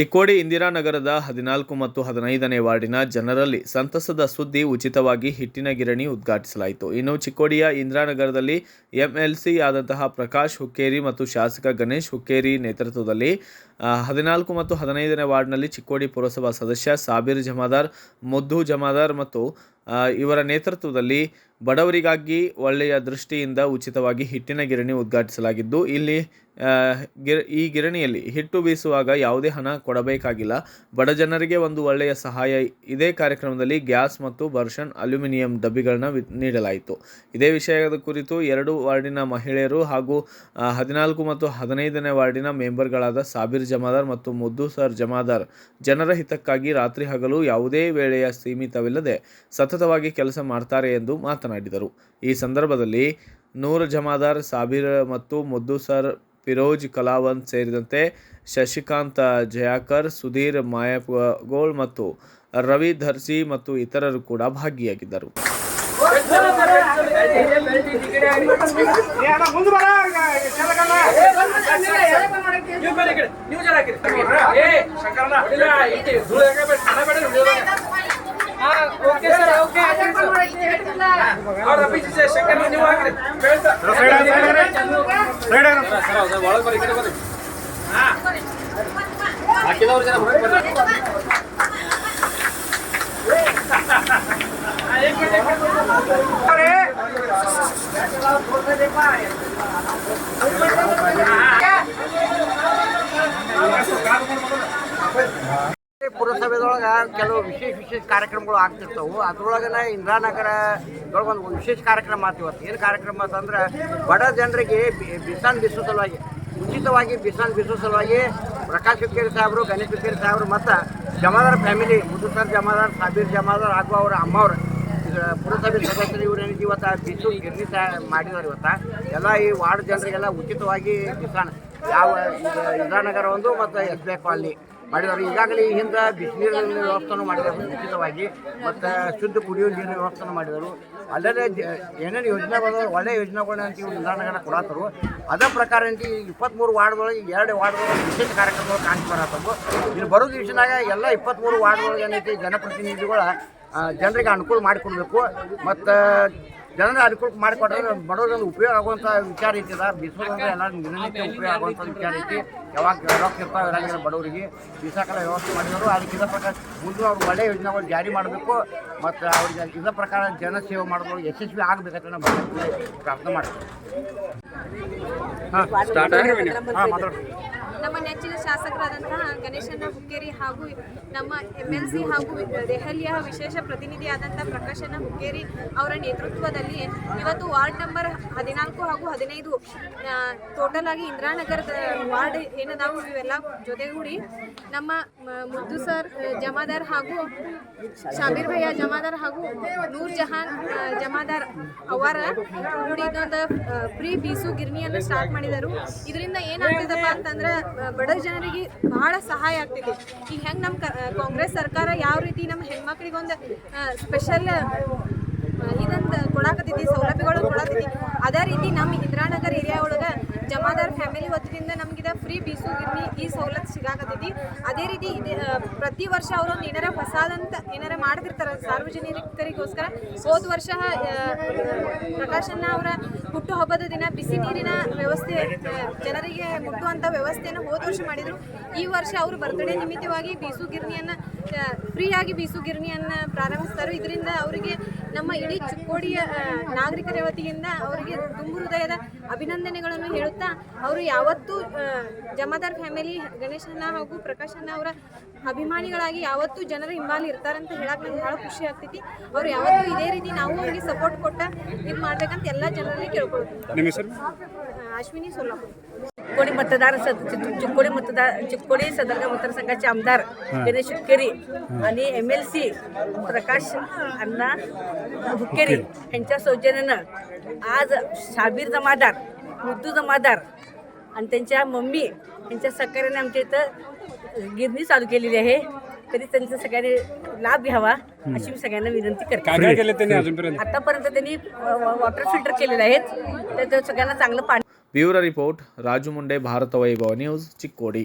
ಟಿಕ್ಕೋಡಿ ಇಂದಿರಾನಗರದ ಹದಿನಾಲ್ಕು ಮತ್ತು ಹದಿನೈದನೇ ವಾರ್ಡಿನ ಜನರಲ್ಲಿ ಸಂತಸದ ಸುದ್ದಿ ಉಚಿತವಾಗಿ ಹಿಟ್ಟಿನ ಗಿರಣಿ ಉದ್ಘಾಟಿಸಲಾಯಿತು. ಇನ್ನು ಚಿಕ್ಕೋಡಿಯ ಇಂದಿರಾನಗರದಲ್ಲಿ ಎಂಎಲ್ಸಿ ಆದಂತಹ ಪ್ರಕಾಶ್ ಹುಕ್ಕೇರಿ ಮತ್ತು ಶಾಸಕ ಗಣೇಶ್ ಹುಕ್ಕೇರಿ ನೇತೃತ್ವದಲ್ಲಿ ಹದಿನಾಲ್ಕು ಮತ್ತು ಹದಿನೈದನೇ ವಾರ್ಡ್ನಲ್ಲಿ ಚಿಕ್ಕೋಡಿ ಪುರಸಭಾ ಸದಸ್ಯ ಸಾಬೀರ್ ಜಮಾದಾರ್, ಮುದ್ದು ಜಮಾದಾರ್ ಮತ್ತು ಇವರ ನೇತೃತ್ವದಲ್ಲಿ ಬಡವರಿಗಾಗಿ ಒಳ್ಳೆಯ ದೃಷ್ಟಿಯಿಂದ ಉಚಿತವಾಗಿ ಹಿಟ್ಟಿನ ಗಿರಣಿ ಉದ್ಘಾಟಿಸಲಾಗಿದ್ದು, ಇಲ್ಲಿ ಗಿರ್ ಈ ಗಿರಣಿಯಲ್ಲಿ ಹಿಟ್ಟು ಬೀಸುವಾಗ ಯಾವುದೇ ಹಣ ಕೊಡಬೇಕಾಗಿಲ್ಲ. ಬಡ ಜನರಿಗೆ ಒಂದು ಒಳ್ಳೆಯ ಸಹಾಯ. ಇದೇ ಕಾರ್ಯಕ್ರಮದಲ್ಲಿ ಗ್ಯಾಸ್ ಮತ್ತು ಬರ್ಷನ್ ಅಲ್ಯೂಮಿನಿಯಂ ಡಬ್ಬಿಗಳನ್ನ ನೀಡಲಾಯಿತು. ಇದೇ ವಿಷಯದ ಕುರಿತು ಎರಡು ವಾರ್ಡಿನ ಮಹಿಳೆಯರು ಹಾಗೂ ಹದಿನಾಲ್ಕು ಮತ್ತು ಹದಿನೈದನೇ ವಾರ್ಡಿನ ಮೆಂಬರ್ಗಳಾದ ಸಾಬೀರ್ ಜಮಾದಾರ್ ಮತ್ತು ಮುದ್ದು ಸರ್ ಜಮಾದಾರ್ ಜನರ ಹಿತಕ್ಕಾಗಿ ರಾತ್ರಿ ಹಗಲು ಯಾವುದೇ ವೇಳೆಯ ಸೀಮಿತವಿಲ್ಲದೆ ಸತತವಾಗಿ ಕೆಲಸ ಮಾಡ್ತಾರೆ ಎಂದು ಮಾತನಾಡಿದರು. ಈ ಸಂದರ್ಭದಲ್ಲಿ ನೂರ್ ಜಮಾದಾರ್, ಸಾಬೀರ್ ಮತ್ತು ಮುದ್ದು ಸರ್ ಫಿರೋಜ್ ಕಲಾವಂತ್ ಸೇರಿದಂತೆ ಶಶಿಕಾಂತ್ ಜಯಾಕರ್, ಸುಧೀರ್ ಮಾಯಗೋಳ್ ಮತ್ತು ರವಿ ಧರ್ಸಿ ಮತ್ತು ಇತರರು ಕೂಡ ಭಾಗಿಯಾಗಿದ್ದರು. ಹಾಕಿದವ್ರು ಜನ ಹೊರಗೆ ಬರ್ರಿ ಪುರಸಭೆದೊಳಗೆ ಕೆಲವು ವಿಶೇಷ ವಿಶೇಷ ಕಾರ್ಯಕ್ರಮಗಳು ಆಗ್ತಿರ್ತಾವು. ಅದ್ರೊಳಗನ ಇಂದಿರಾನಗರದೊಳಗೆ ಒಂದು ವಿಶೇಷ ಕಾರ್ಯಕ್ರಮ ಆತು ಇವತ್ತು. ಏನು ಕಾರ್ಯಕ್ರಮ ಅಂತಂದ್ರೆ ಬಡ ಜನರಿಗೆ ಬಿಸಾನ್ ಬಿಸೋ ಸಲುವಾಗಿ, ಉಚಿತವಾಗಿ ಬಿಸಾನ್ ಬಿಸೋ ಸಲುವಾಗಿ ಪ್ರಕಾಶ್ ಹುಕ್ಕೇರಿ ಸಾಹೇಬರು, ಗಣೇಶ್ ಹುಕ್ಕೇರಿ ಸಾಹೇಬರು ಮತ್ತು ಜಮಾದಾರ್ ಫ್ಯಾಮಿಲಿ ಮುದುಸರ್ ಜಮಾದಾರ್, ಸಾಬೀರ್ ಜಮಾದಾರ್ ಹಾಗೂ ಅವರ ಅಮ್ಮವ್ರು ಪುರಸಭೆ ಸದಸ್ಯರು ಇವ್ರು ಏನಿದೆ ಇವತ್ತು ಬಿಸು ಗಿರ್ನಿ ಸಹ ಮಾಡಿದ್ದಾರೆ ಇವತ್ತು. ಎಲ್ಲ ಈ ವಾರ್ಡ್ ಜನರಿಗೆಲ್ಲ ಉಚಿತವಾಗಿ ಬಿಸಾನ್, ಯಾವ ಇಂದಿರಾನಗರ ಒಂದು ಮತ್ತು ಎಸ್ ಬಿ ಕಾಲನಿ. ಮಾಡಿದ್ದಾರೆ ಈಗಾಗಲೇ ಈ ಹಿಂದೆ ಬಿಸಿನೀರಿನ ವ್ಯವಸ್ಥೆನೂ ಮಾಡಿದ್ದಾರೆ. ಉಚಿತವಾಗಿ ಮತ್ತು ಶುದ್ಧ ಕುಡಿಯುವ ನೀರಿನ ವ್ಯವಸ್ಥೆನೂ ಮಾಡಿದರು. ಅಲ್ಲದೆ ಏನೇನು ಯೋಜನೆಗಳು ಒಳ್ಳೆಯ ಯೋಜನೆಗಳನ್ನ ಅಂತ ಇವ್ರು ಕೊಡತ್ತರು ಅದೇ ಪ್ರಕಾರ ಅಂತ ಈ ಇಪ್ಪತ್ತ್ಮೂರು ವಾರ್ಡ್ಗಳಿಗೆ ಎರಡು ವಾರ್ಡ್ಗಳು ವಿಶೇಷ ಕಾರ್ಯಕ್ರಮಗಳು ಕಾಣಿಸಿ ಬರತ್ತವು ಇಲ್ಲಿ ಬರೋ ದಿವಸನಾಗ ಎಲ್ಲ ಇಪ್ಪತ್ತ್ಮೂರು ವಾರ್ಡ್ಗಳಿಗೆ ಏನೈತಿ ಜನಪ್ರತಿನಿಧಿಗಳ ಜನರಿಗೆ ಅನುಕೂಲ ಮಾಡಿಕೊಡ್ಬೇಕು. ಮತ್ತು ಜನರ ಅನುಕೂಲ ಮಾಡಿಕೊಟ್ರೆ ಬಡವರಿಗೆ ಉಪಯೋಗ ಆಗುವಂಥ ವಿಚಾರ ಐತಿದ ಬಿಸೋದಂದ್ರೆ ಎಲ್ಲ ದಿನನಿತ್ಯ ಉಪಯೋಗ ಆಗುವಂಥ ವಿಚಾರ ಐತಿ. ಯಾವಾಗ ರೊಕ್ಕ ಇರ್ತಾವೆ ಇರಂಗಿಲ್ಲ ಬಡವರಿಗೆ ಬಿಸಾಕಲ್ಲ ವ್ಯವಸ್ಥೆ ಮಾಡಿದರು ಅದಕ್ಕೆ ಇದ ಪ್ರಕಾರ ಮುಂದೆ ಅವ್ರು ಒಳ್ಳೆಯ ಯೋಜನೆಗಳು ಜಾರಿ ಮಾಡಬೇಕು. ಮತ್ತು ಅವ್ರಿಗೆ ಇದ ಪ್ರಕಾರ ಜನ ಸೇವೆ ಮಾಡೋದು ಯಶಸ್ವಿ ಆಗಬೇಕಂತ ನಾವು ಪ್ರಾರ್ಥನೆ ಮಾಡ್ತೀವಿ. ನಮ್ಮ ನೆಚ್ಚಿನ ಶಾಸಕರಾದಂತಹ ಗಣೇಶಣ್ಣ ಹುಕ್ಕೇರಿ ಹಾಗೂ ನಮ್ಮ ಎಂ ಎಲ್ ಸಿ ಹಾಗೂ ದೆಹಲಿಯ ವಿಶೇಷ ಪ್ರತಿನಿಧಿಯಾದಂಥ ಪ್ರಕಾಶಣ್ಣ ಹುಕ್ಕೇರಿ ಅವರ ನೇತೃತ್ವದಲ್ಲಿ ಇವತ್ತು ವಾರ್ಡ್ ನಂಬರ್ ಹದಿನಾಲ್ಕು ಹಾಗೂ ಹದಿನೈದು ಟೋಟಲ್ ಆಗಿ ಇಂದಿರಾನಗರದ ವಾರ್ಡ್ ಏನದಾವು ಇವೆಲ್ಲ ಜೊತೆಗೂಡಿ ನಮ್ಮ ಮುದ್ದು ಸರ್ ಜಮಾದಾರ್ ಹಾಗೂ ಶಾಬೀರ್ ಭಯ್ಯ ಜಮಾದಾರ್ ಹಾಗೂ ನೂರ್ ಜಹಾನ್ ಜಮಾದಾರ್ ಅವರ ಕೂಡಿ ಇದೊಂದು ಫ್ರೀ ಬೀಸು ಗಿರಣಿಯನ್ನು ಸ್ಟಾರ್ಟ್ ಮಾಡಿದರು. ಇದರಿಂದ ಏನಾಗ್ತದಪ್ಪ ಅಂತಂದ್ರೆ ಬಡ ಜನರಿಗೆ ಬಹಳ ಸಹಾಯ ಆಗ್ತಿದೆ. ಈಗ ಹೆಂಗೆ ನಮ್ಮ ಕಾಂಗ್ರೆಸ್ ಸರ್ಕಾರ ಯಾವ ರೀತಿ ನಮ್ಮ ಹೆಣ್ಮಕ್ಳಿಗೊಂದು ಸ್ಪೆಷಲ್ ಇದಂತ ಕೊಡಾಕತ್ತೈತಿ, ಸೌಲಭ್ಯಗಳು ಕೊಡಾಕತ್ತೈತಿ, ಅದೇ ರೀತಿ ನಮ್ಮ ಇಂದಿರಾನಗರ್ ಏರಿಯಾ ಒಳಗೆ ಜಮಾದಾರ್ ಫ್ಯಾಮಿಲಿ ವತಿಯಿಂದ ನಮ್ಗಿದ ಫ್ರೀ ಬೀಸು ಗಿರ್ನಿ ಈ ಸವಲತ್ತು ಸಿಗಾಕತ್ತೈತಿ. ಅದೇ ರೀತಿ ಇದೆ ಪ್ರತಿ ವರ್ಷ ಅವರೊಂದು ಏನಾರ ಹೊಸಾದಂತ ಏನಾರ ಮಾಡ್ತಿರ್ತಾರೆ ಸಾರ್ವಜನಿಕರಿಗೋಸ್ಕರ. ಹೋದ ವರ್ಷ ಪ್ರಕಾಶನ್ನ ಅವರ ಹುಟ್ಟು ಹಬ್ಬದ ದಿನ ಬಿಸಿ ನೀರಿನ ವ್ಯವಸ್ಥೆ ಜನರಿಗೆ ಮುಟ್ಟುವಂಥ ವ್ಯವಸ್ಥೆಯನ್ನು ಹೋದ ವರ್ಷ ಮಾಡಿದರು. ಈ ವರ್ಷ ಅವರು ಬರ್ತ್ಡೇ ನಿಮಿತ್ತವಾಗಿ ಬೀಸು ಗಿರ್ನಿಯನ್ನು ಫ್ರೀಯಾಗಿ ಬೀಸು ಗಿರಣಿಯನ್ನ ಪ್ರಾರಂಭಿಸ್ತಾರೆ. ಇದರಿಂದ ಅವರಿಗೆ ನಮ್ಮ ಇಡೀ ಚಿಕ್ಕೋಡಿಯ ನಾಗರಿಕರ ವತಿಯಿಂದ ಅವರಿಗೆ ತುಂಬು ಹೃದಯದ ಅಭಿನಂದನೆಗಳನ್ನು ಹೇಳುತ್ತಾ, ಅವರು ಯಾವತ್ತೂ ಜಮಾದಾರ್ ಫ್ಯಾಮಿಲಿ ಗಣೇಶಣ್ಣ ಹಾಗೂ ಪ್ರಕಾಶಣ್ಣ ಅವರ ಅಭಿಮಾನಿಗಳಾಗಿ ಯಾವತ್ತೂ ಜನರ ಹಿಂಬಾಲಿ ಇರ್ತಾರಂತ ಹೇಳಕ್ಕೆ ನಂಗೆ ಭಾಳ ಖುಷಿ ಆಗ್ತೈತಿ ಅವ್ರು ಯಾವತ್ತೂ ಇದೇ ರೀತಿ ನಾವು ಅವ್ರಿಗೆ ಸಪೋರ್ಟ್ ಕೊಟ್ಟ ಇದು ಮಾಡ್ಬೇಕಂತ ಎಲ್ಲ ಜನರಲ್ಲಿ ಕೇಳ್ಕೊಳ್ತೀವಿ ಅಶ್ವಿನಿ ಸೊಲ್ಲಾಪುರ चिक्कोडी मतदार स- चि- चिक्कोडी मतदार चिक्कोडी सदरगा मतदारसंघाचे आमदार गणेश हुक्केरी आणि M L C Prakash Anna Hukkeri यांच्या सौजन्यानं आज शाबीर जमादार मुद्दू जमादार आणि त्यांच्या मम्मी यांच्या सहकार्याने आमच्या इथं गिरणी चालू केलेली आहे. तरी त्यांचा सगळ्यांनी लाभ घ्यावा अशी मी सगळ्यांना विनंती करते. आतापर्यंत त्यांनी वॉटर फिल्टर केलेले आहेत तर सगळ्यांना चांगलं पाणी bureau report Raju Munde Bharat Vaibhav news Chikkodi.